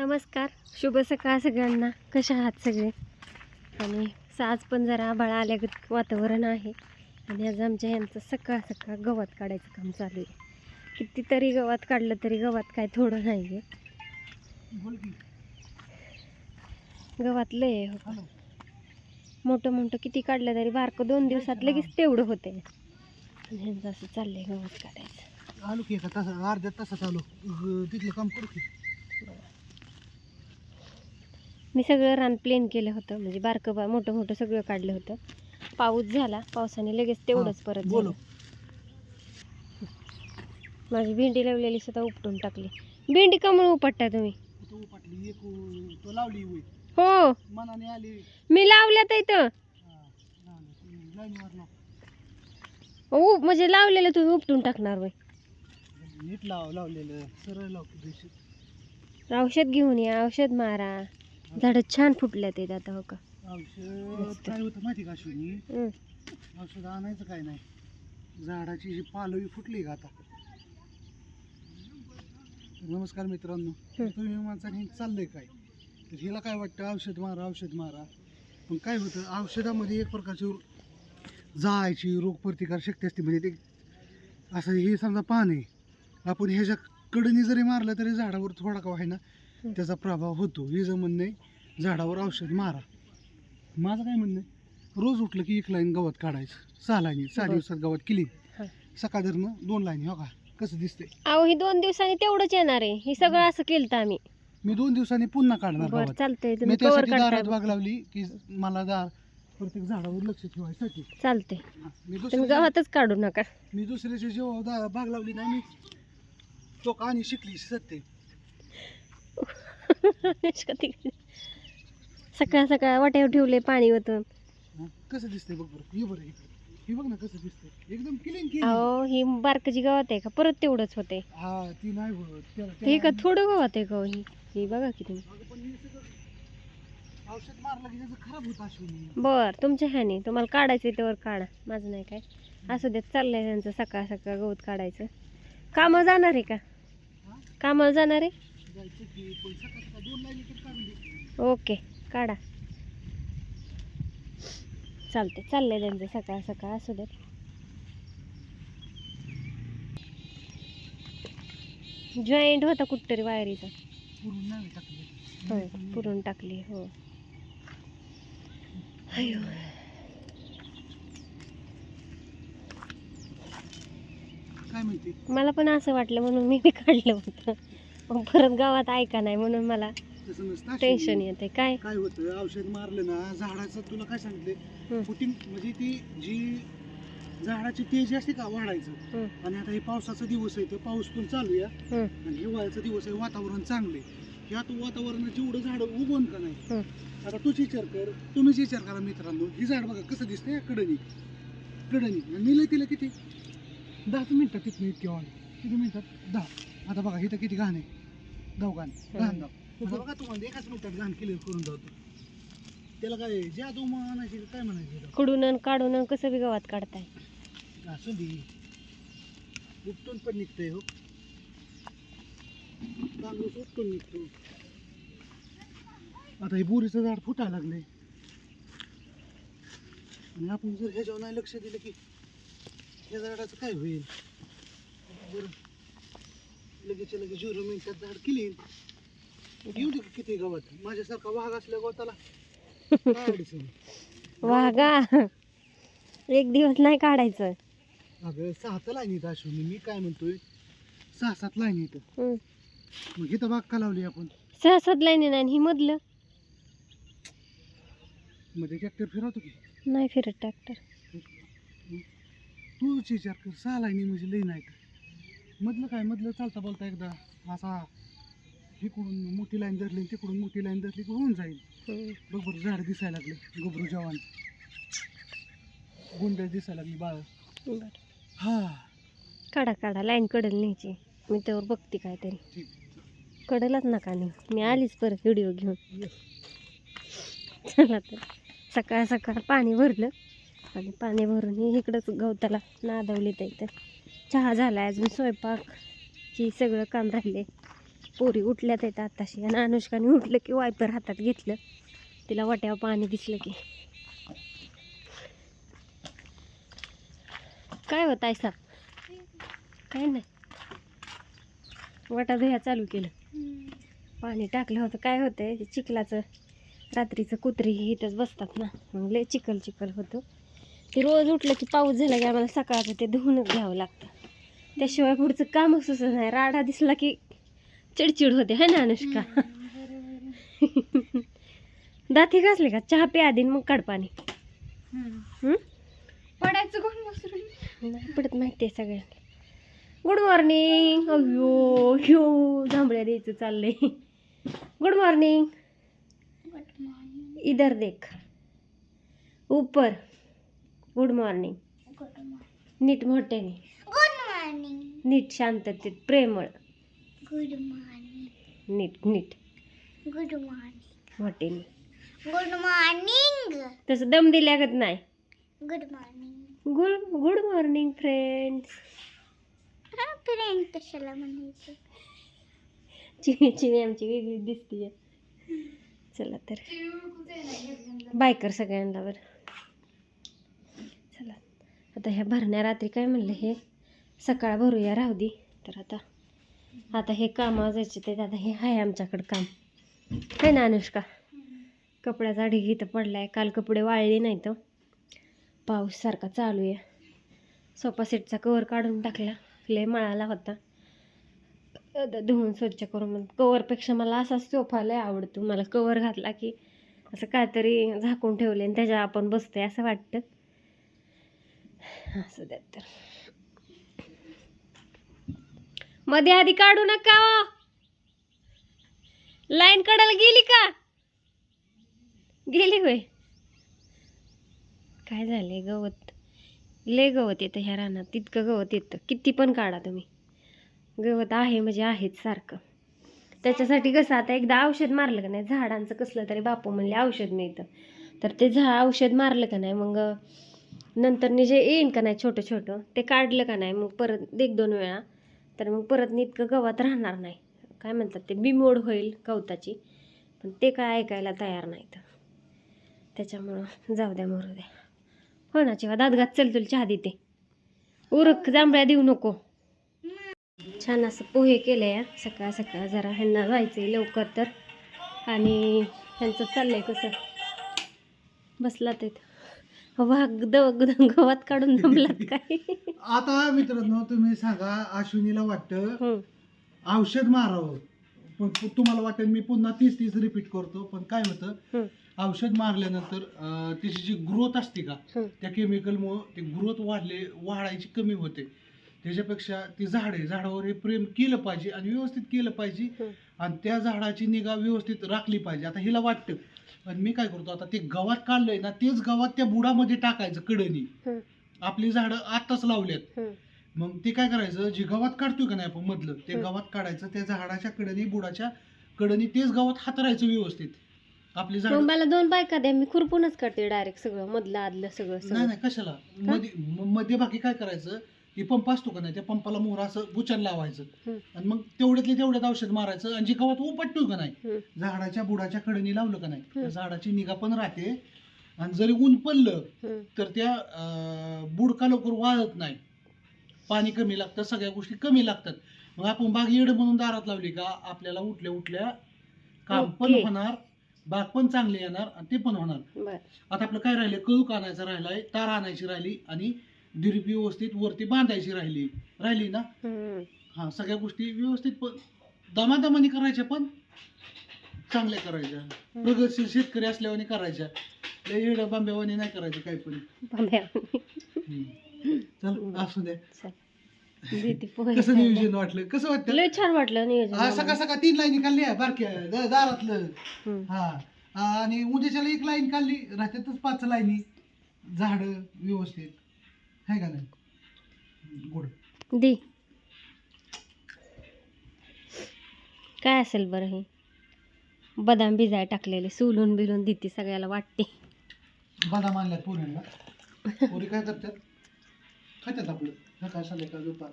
नमस्कार. शुभ सकाळ सगळ्यांना. कशा आहात सगळे? आणि आज पण जरा आभाळ आल्यागत वातावरण आहे. आणि आज आमच्या यांचं सकाळ सकाळ गवत काढायचं काम चालू आहे. कितीतरी गवत काढलं तरी गवत काय थोडं नाही आहे गवत लय आहे हो. मोठं मोठं किती काढलं तरी बारकं दोन दिवसात लगेच तेवढं होते आणि ह्यांचं असं चाललंय गवत काढायचं. आलो की एका अर्ध्या तासात आलो. तिथलं काम करू की मी सगळं रान प्लेन केलं होतं. म्हणजे बारकं बा मोठं मोठं सगळं काढलं होतं. पाऊस झाला. पावसाने लगेच तेवढंच परत बोलो. झालं. माझी भेंडी लावलेली सुद्धा उपटून टाकली. भेंडी कमळ उपटता तुम्ही. हो. मनाने आली. मी लावल्यात इथं. हा. हो म्हणजे लावलेलं तुम्ही उपटून टाकणार वय नीट लाव लावलेलं. सरळ लाव. औषध घेऊन या. औषध मारा. झाडं छान फुटल्यात आहेत आता हो का? औषध. काय होतं माहिती का अश्विनी. औषध आणायचं काय नाही. झाडाची जी पालवी फुटली का आता? नमस्कार मित्रांनो. हं. तुम्ही माणसाने चाललंय काय? तर हिला काय वाटतं? औषध मारा औषध मारा. पण काय होतं? औषधामध्ये एक प्रकारची जायची रोगप्रतिकार शक्ती असते. म्हणजे ते असं हे समजा पान आहे. आपण ह्याच्या कडनी जरी मारलं तरी झाडावर थोडा का ना हं. त्याचा प्रभाव होतो. हिचं म्हणणं आहे झाडावर औषध मारा. माझं काय म्हणणं आहे रोज उठलं की एक लाईन गवत काढायचं. सहा लाईनी सहा बरं. दिवसात गवत केली. हा. सकाळ धरणं दोन लाईनी हो का? कसं दिसतंय? अहो ही दोन दिवसांनी तेवढंच येणार आहे. हे सगळं असं केलं आम्ही. मी दोन दिवसांनी पुन्हा काढणार बरं गवत. चालतंय. मी तुम्ही त्यासाठी दारात बाग लावली की मला दार प्रत्येक झाडावर लक्ष ठेवायसाठी. चालतंय. मी तुम्ही दुसऱ्या गावातच काढू नका. मी दुसऱ्याची जेव्हा दा- बाग लावली ना मी तो कहाणी शिकली सत्य. सकाळ सकाळ वाट्यावर ठेवले पाणी होतं कसं दिसतंय बघ बरं. हे बरं हे बघ ना कसं दिसतंय. एकदम क्लीन अहो ही बारकाची गवत आहे का? परत तेवढंच होते हा ती नाही होत. त्याला- का त्याला- थोडं गवत आहे का हो ही? ही बघा की तुम्ही. अगं, पण हे सगळं औषध मारलं की त्याचं खराब होत अश्विनी बर तुमच्या ह्याने. तुम्हाला काढायचं त्यावर काढा. माझं नाही काय. असू देत चाललंय त्यांचं सकाळ सकाळ गवत काढायचं. कामावर जाणार आहे का? कामावर जाणार आहे? ओके काढा. चालते चाललंय त्यांचं सकाळ सकाळ असू देत जॉईंट होता कुठतरी वायरीचा. पुरून नाही टाकलं. होय पुरून टाकली हो. अयो. मला पण असं वाटलं म्हणून मी काढलं होतं. मग परत गावात ऐका नाही म्हणून मला तसं नसतं टेन्शन. येते. काय? काय होतं औषध मारलं ना झाडाचं तुला काय सांगितले? हं. फुटिंग म्हणजे ती जी झाडाची तेजी असते का वाढायचं. आणि आता हे पावसाचा दिवस आहे तर पाऊस पण चालू आहे. हं. आणि हिवाळ्याचा दिवस आहे वातावरण चांगले ह्यात वातावरणात जेवढं झाड उगवून का नाही हं. आता तूच विचार कर तुम्हीच विचार करा मित्रांनो ही झाड बघा कसं दिसतंय कडनी. कडनी. आणि मी लय तिला किती? दहाच मिनिटात तिथनं इतके वाढ किती मिनिटात दहा. आता बघा इथं किती घाण आहे. धाव घाण. धाव आता बघा तुम्हाला एकाच मिनिटात घाण क्लिअर करून धावतो त्याला काय ज्या तो म्हणायचे काय म्हणायचे कुडून आणि काढून आणि कसं बी गावात काढताय? असं दे. उपटून पण निघतंय हो. कांग्रेस उपटून निघतो आता हे बोरीचं झाड फुटायला लागले आणि आपण जर ह्याच्यावर नाही लक्ष दिलं की या झाडाचं काय होईल? बरं. लगेच लगेच झिरो मिनिटात झाड क्लीन घेऊ दे की किती गवत. माझ्यासारखा वाघ असल्या गवताला काय अडचण वागा एक दिवस नाही काढायचं. अगं सहा तर लाईन येतं अश्विनी. मी काय म्हणतोय? सहा सात लाईन येतं हं. मग इथं बाग का लावली आपण? सहा सात लाईनी नाही आणि ही मधलं. मध्ये ट्रॅक्टर फिरवतो की? नाही फिरत ट्रॅक्टर. तूच विचार कर. सहा लाईनी म्हणजे लई नाही का मधलं काय? मधलं चालता बोलता एकदा असा इकडून मोठी लाईन धरली तिकडून मोठी लाईन धरली की होऊन जाईल. बघ बरं झाड दिसायला लागले. गोबरू जवान. गुंड दिसायला लागली बाळ. बरं. हा. काढा काढा लाईन कडल न्यायची. मी त्यावर बघते काहीतरी ठीक. कडलच नका नाही मी आलीच परत व्हिडिओ घेऊन. चला तर. सकाळ सकाळ पाणी भरलं. आणि पाणी भरून इकडंच गवताला नादवली तर. इथं चहा झाला अजून स्वयंपाक ही सगळं काम राहिले पोरी उठल्यात येतात आत्ताशी आणि अनुष्काने उठलं की वायपर हातात घेतलं. तिला वाट्यावर पाणी दिसलं की. काय होत आहे साप काय नाही. वाटा धुया चालू केलं. पाणी टाकलं होतं. काय होतंय? आहे चिखलाचं रात्रीचं कुत्री इथंच बसतात ना. मग लय चिखल चिखल होतं. ते रोज उठलं की पाऊस झाला की आम्हाला सकाळचं ते धुवूनच घ्यावं लागतं. त्याशिवाय पुढचं कामच सुचत नाही. राडा दिसला की चिडचिड होते है ना अनुष्का? दाती घासले का? चहा प्या आधी मग काढ पाणी? पडायचं कोण नाही पडत माहिती आहे सगळ्यांना. गुड मॉर्निंग अयो ह्यो जांभळ्या द्यायचं चाललंय. गुड मॉर्निंग गुड मॉर्निंग इधर देख. ऊपर. गुड मॉर्निंग नीट मोठ्याने. नीट शांततेत प्रेमळ. गुड मॉर्निंग नीट नीट. गुड मॉर्निंग मोठ्याने गुड मॉर्निंग तसं दम दिल्यागत नाही. Good morning good good morning friends हा फ्रेंड कशाला म्हणायचं? चिनी चिनी आमची वेगळी दिसतीये. चला तर. बाय कर सगळ्यांना बरं. चला. आता ह्या भरण्या रात्री काय म्हणलं हे? सकाळ भरूया राहू दे. तर आता आता हे काम जायचे ते आता हे आहे आमच्याकडं काम. आहे ना अनुष्का? कपड्याचा ढीग इथं पडलाय. काल कपडे वाळले नाही तर पाऊस सारखा चालू आहे. सोफा सेटचा कवर काढून टाकला. लय मळाला होता. आता धुवून स्वच्छ करून मग कवरपेक्षा मला असाच सोफा लय आवडतो. मला कवर घातला की असं काहीतरी झाकून ठेवले आणि त्याच्यावर आपण बसतोय असं वाटतं. असं द्या तर. मध्ये आधी काढू नका हो. लाईन काढायला गेली का? गेली होय. काय झाले गवत? लय गवत येतं ह्या रानात तितकं गवत येतं. किती पण काढा तुम्ही. गवत आहे म्हणजे आहेच सारखं. त्याच्यासाठी कसं आता एकदा औषध मारलं का नाही झाडांचं कसलं तरी बापू म्हणले औषध मिळतं. तर ते झा औषध मारलं का नाही मग नंतरने जे येईन का नाही छोटं छोटं ते काढलं का नाही मग परत एक दोन वेळा तर मग परत इतकं गवत राहणार नाही. काय म्हणतात ते? बिमोड होईल गवताची. पण ते काय ऐकायला तयार नाहीत. त्याच्यामुळं जाऊ द्या मरू द्या. हो ना जेव्हा दादगात चल तुला चहा देते. उरक जांभळ्या देऊ नको. छान असं पोहे केले या सकाळ सकाळ जरा ह्यांना जायचं आहे लवकर तर. आणि ह्यांचं चाललंय कसं? बसला ते वाघ दव गवत काढून दमलात काय? आता मित्रांनो तुम्ही सांगा अश्विनीला वाटतं औषध मारावं. पण तुम्हाला वाटेल मी पुन्हा तीस तीस रिपीट करतो. पण काय होतं औषध मारल्यानंतर अं, त्याची जी ग्रोथ असते का. त्या केमिकलमुळं ते ग्रोथ वाढले वाढायची कमी होते. त्याच्यापेक्षा ती झाडे झाडावर हे प्रेम केलं पाहिजे आणि व्यवस्थित केलं पाहिजे. आणि त्या झाडाची निगा व्यवस्थित राखली पाहिजे. आता हिला वाटतं आणि मी काय करतो आता ते गवात काढलंय ना तेच गवात त्या बुडामध्ये टाकायचं कडनी. हं, आपली झाडं आत्ताच लावल्यात. हं. मग ते काय करायचं जे गवत काढतोय का नाही आपण मधलं ते. गवत काढायचं त्या झाडाच्या कडनी बुडाच्या कडनी तेच गवत हातरायचं व्यवस्थित. आपली झाड मला दोन बायका द्या मी खुरपूनच काढते डायरेक्ट सगळं मधलं आदलं सगळं नाही नाही कशाला? मध्ये मध्यभागी काय करायचं की पंप असतो का नाही त्या पंपाला मोहर असं बुचन लावायचं हं. आणि मग तेवढ्यातले तेवढ्यात औषध मारायचं आणि जे गवत उपटतोय का नाही हं, झाडाच्या बुडाच्या कडनी लावलं का नाही त्या. झाडाची निगा पण राहते आणि जरी ऊन पडलं हं. तर त्या अं, बुडका लवकर वाळत नाही पाणी कमी लागतं सगळ्या गोष्टी कमी लागतात मग आपण बाग येड म्हणून दारात लावली का आपल्याला उठल्या उठल्या काम पण. होणार बाग पण चांगली येणार आणि ते पण होणार बरं आता आपलं काय राहिलं कळूक आणायचं राहिलाय तार आणायची राहिली आणि ड्रिप व्यवस्थित वरती बांधायची राहिली. राहिली ना? हं, हा सगळ्या गोष्टी व्यवस्थित पण दमादमाने करायच्या पण चांगल्या करायच्या. प्रगतशील शेतकरी असल्यावाने करायच्या. लय येडं बांब्यावाने नाही करायचं काही पण. बांब्या. हम्म. चल असू दे. चल. देते पोहे कसं खायला. नियोजन वाटलं? कसं वाटतं? लय छान वाटलं नियोजन सकाळ सकाळ तीन लाईनी काढली बारक्या द- दारातलं. हं. हा आणि उद्याच्याला एक लाईन काढली राहत्यातच पाच लाईनी. झाड व्यवस्थित. आहे का नाही? गुड. दे. काय असेल बरं हे? बदाम भिजाय टाकलेले सुलून बिलून देते सगळ्याला वाटते. बदाम आणल्यात पोरींना. पोरी काय करतात? खात्यात आपलं. सकाळ संध्याकाळ दुपार.